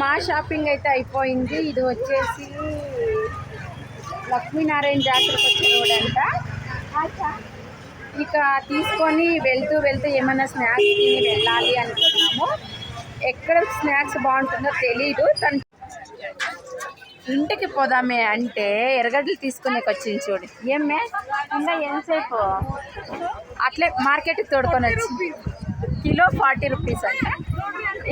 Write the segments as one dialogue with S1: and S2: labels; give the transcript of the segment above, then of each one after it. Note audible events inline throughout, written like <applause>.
S1: మా షాపింగ్ అయితే అయిపోయింది. ఇది వచ్చేసి లక్ష్మీనారాయణ జాతరకు వచ్చే రోడ్ అంట. ఇక తీసుకొని వెళ్తూ వెళ్తూ ఏమైనా స్నాక్స్ తిని వెళ్ళాలి అనుకున్నాము. ఎక్కడ స్నాక్స్ బాగుంటుందో తెలీదు. తను ఇంటికి పోదామే అంటే ఎర్రగడ్డలు తీసుకునేకి వచ్చింది చూడు. ఏమే ఇంకా ఎంతసేపు? అట్లే మార్కెట్కి తోడుకొని వచ్చి కిలో ఫార్టీ రూపీస్ అంట.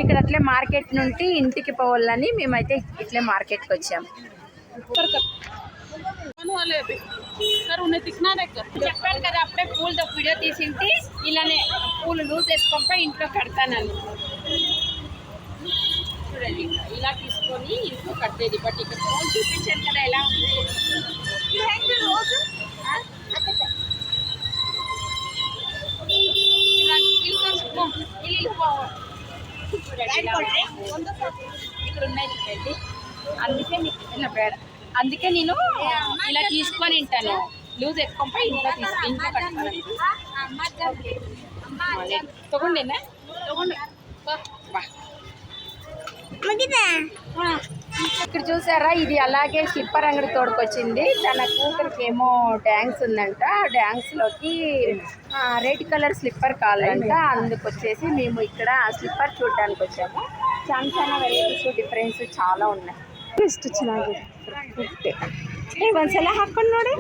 S1: ఇక్కడ అట్లే మార్కెట్ నుండి ఇంటికి పోవాలని మేమైతే ఇట్లే మార్కెట్కి వచ్చాము చెప్పాను కదా అప్పుడే పూలతో వీడియో తీసింటి ఇలానే పూలు లూజ్ తెచ్చుకోక ఇంట్లో కడతానని. ఇలా తీసుకొని ఇంట్లో కట్టేది. బట్ ఇక్కడ పూలు చూపించాను కదా ఎలా ఉంది? రోజు? ఇలా అందుకే నీకు బేడ అందుకే నేను ఇలా తీసుకొని ఉంటాను లూజ్ ఎత్తుకొని ఇంట్లో తీసుకు ఇంట్లో కట్టుకోవాలి తಗೊಂಡೇನಾ ఇక్కడ చూసారా ఇది అలాగే స్లిప్పర్ అంగడి తోడుకొచ్చింది తన కూతురికి ఏమో డ్యాన్స్ ఉందంట ఆ డ్యాన్స్లోకి రెడ్ కలర్ స్లిప్పర్ కావాలంట అందుకు వచ్చేసి మేము ఇక్కడ స్లిప్పర్ చూడడానికి వచ్చాము చాలా చాలా వెరైటీస్ డిఫరెన్స్ చాలా ఉన్నాయి ಇಷ್ಟು ಚೆನ್ನಾಗಿದೆ ಏ ಒಂದ್ಸಲ ಹಾಕೊಂಡು ನೋಡಿ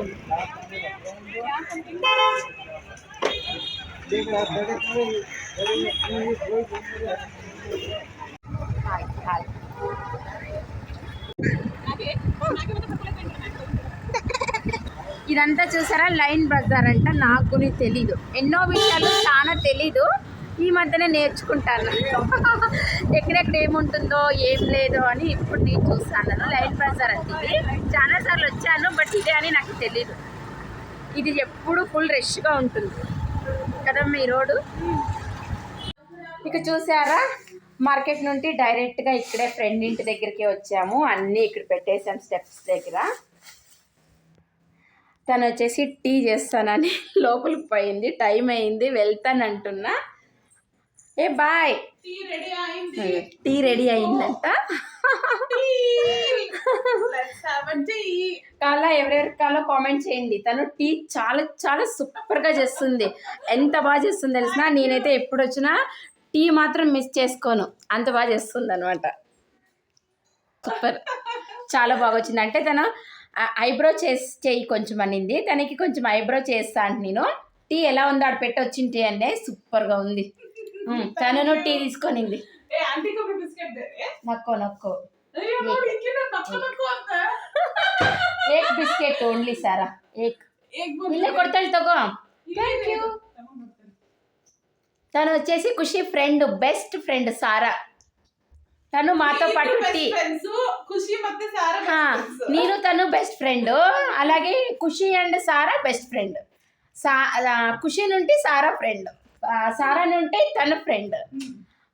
S1: ಹಾಯ್ ಹಾಯ್ ఇదంతా చూసారా? లైన్ బజార్ అంట నాకు తెలీదు. ఎన్నో విషయాలు చాలా తెలీదు. ఈ మధ్యనే నేర్చుకుంటాను. <laughs> ఎక్కడెక్కడ ఏముంటుందో ఏం లేదో అని ఇప్పుడు నేను చూస్తాను. లైన్ బజార్ అంటే చాలా సార్లు వచ్చాను బట్ ఇదే అని నాకు తెలీదు. ఇది ఎప్పుడు ఫుల్ రష్గా ఉంటుంది. కదా మీ రోడ్డు? ఇక చూసారా? మార్కెట్ నుండి డైరెక్ట్గా ఇక్కడే ఫ్రెండ్ ఇంటి దగ్గరికి వచ్చాము. అన్నీ ఇక్కడ పెట్టేసాం స్టెప్స్ దగ్గర. తను వచ్చేసి టీ చేస్తానని <laughs> లోపలికి పోయింది. టైం అయింది. వెళ్తానంటున్నా ఏ బాయ్.
S2: టీ రెడీ
S1: అయిందంట. కాలా ఎవరెవరికి కాలో కామెంట్ చేయండి. తను టీ చాలా చాలా సూపర్గా చేస్తుంది. ఎంత బాగా చేస్తుంది తెలిసిన నేనైతే ఎప్పుడు వచ్చినా టీ మాత్రం మిస్ చేసుకోను. అంత బాగా చేస్తుంది అనమాట సూపర్. చాలా బాగా వచ్చింది అంటే తను ఐబ్రో చేసి చేయి కొంచెం అనింది. తనకి కొంచెం ఐబ్రో చేస్తా అంటే నేను. టీ ఎలా ఉందో? ఆడ పెట్టొచ్చిన టీ అండి సూపర్గా ఉంది. తనను టీ తీసుకొనింది. నక్కో నక్కో. ఏక్. Biscuit only Sara. ఏక్. ఇల్లే కొడతాడు తగో. థ్యాంక్ యూ తను వచ్చేసి Khushi friend best friend Sara. తను మాతో పాటు నేను తను బెస్ట్ ఫ్రెండ్ అలాగే Khushi and Sara best friend సా ఖుషి నుండి సారా ఫ్రెండ్ సారా నుండి తన ఫ్రెండ్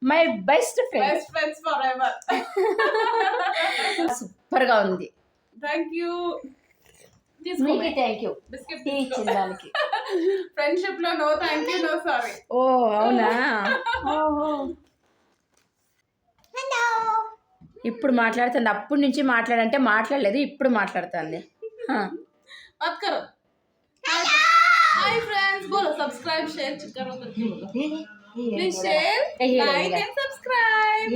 S1: మై బెస్ట్ ఫ్రెండ్ సూపర్గా ఉంది.
S2: Thank
S1: you thank you
S2: biscuit ఫ్రెండ్షిప్లో no thank you no sorry
S1: ఓ అవునా? ఇప్పుడు మాట్లాడుతుంది. అప్పటి నుంచి మాట్లాడంటే మాట్లాడలేదు ఇప్పుడు మాట్లాడుతుంది.
S3: సబ్స్క్రైబ్ సబ్స్క్రైబ్ సబ్స్క్రైబ్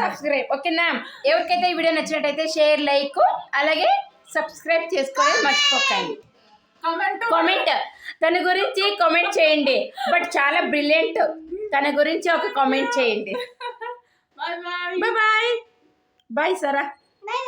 S1: సబ్స్క్రైబ్ ఓకేనా ఎవరికైతే ఈ వీడియో నచ్చినట్టయితే షేర్ లైక్ అలాగే సబ్స్క్రైబ్ చేసుకోవాలి మర్చిపోకండి. కామెంట్ తన గురించి కామెంట్ చేయండి. బట్ చాలా బ్రిలియంట్ తన గురించి ఒక కామెంట్ చేయండి. Bye bye
S3: bye Sara bye